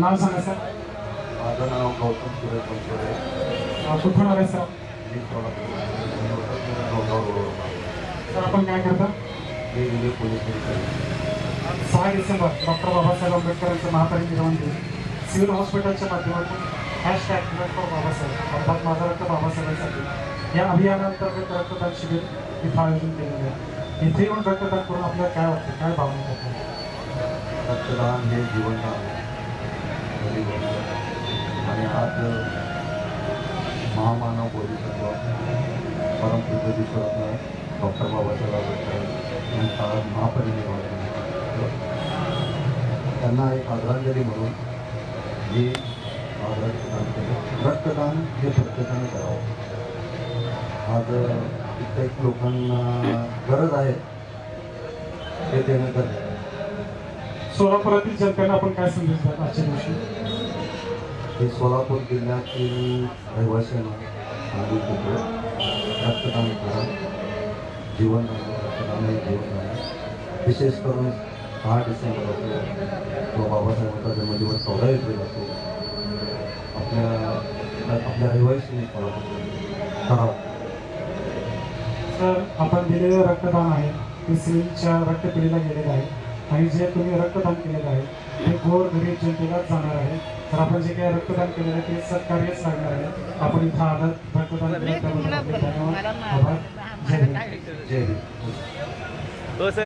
नाव सांगा सर. माझं नाव गौतम सुरेश बनसोडे कुठून आले सर? मी सोलापूर. सर आपण काय करता? मी पोलीस स्टेशन सहा डिसेंबर डॉक्टर बाबासाहेब आंबेडकरांचं महापरिनिर्वाण दिन सिव्हिल हॉस्पिटलच्या माध्यमातून हॅशटॅग डॉक्टर बाबासाहेब अर्थात माझा रक्त बाबासाहेबांसाठी. या अभियानांतर्गत रक्तदान शिबिर इथं आयोजन केलेलं आहे. इथे येऊन रक्तदान करून आपल्याला काय वाटतं काय भावना करतात रक्तदान हे जीवनदान आणि आज महामानव बोधिसत्व परमपूज्य डॉक्टर बाबासाहेब आंबेडकर यांचा आज महापरिनिर्वाण त्यांना एक आदरांजली म्हणून हे आज रक्तदान केलं रक्तदान हे प्रत्येकाने करावं. आज कित्येक लोकांना गरज आहे. ते देणं गरजेचं सोलापुरातील जनतेला आपण काय संदेश द्याल आजच्या दिवशी? हे सोलापूर जिल्ह्यातील रहिवाशांना सांगू रक्तदान करा. जीवन रक्तदान जीवन आहे विशेष करून सहा डिसेंबर असो किंवा बाबासाहेबांचा जन्मदिवस चौदा एप्रिल असो आपल्या आपल्या रहिवाशी करावं तर आपण दिलेले रक्तदान आहे. ते सिव्हिलच्या रक्तपिढीला गेलेलं आहे. आणि जे तुम्ही रक्तदान केलेलं आहे ते गोर गरीब जनतेलाच जाणार आहे. तर आपण जे काही रक्तदान केलेलं आहे ते सत्कार्यच लागणार आहे. आपण इथं आदर रक्तदान केलं धन्यवाद. आभार. जय हिंद. हो, जय हिंद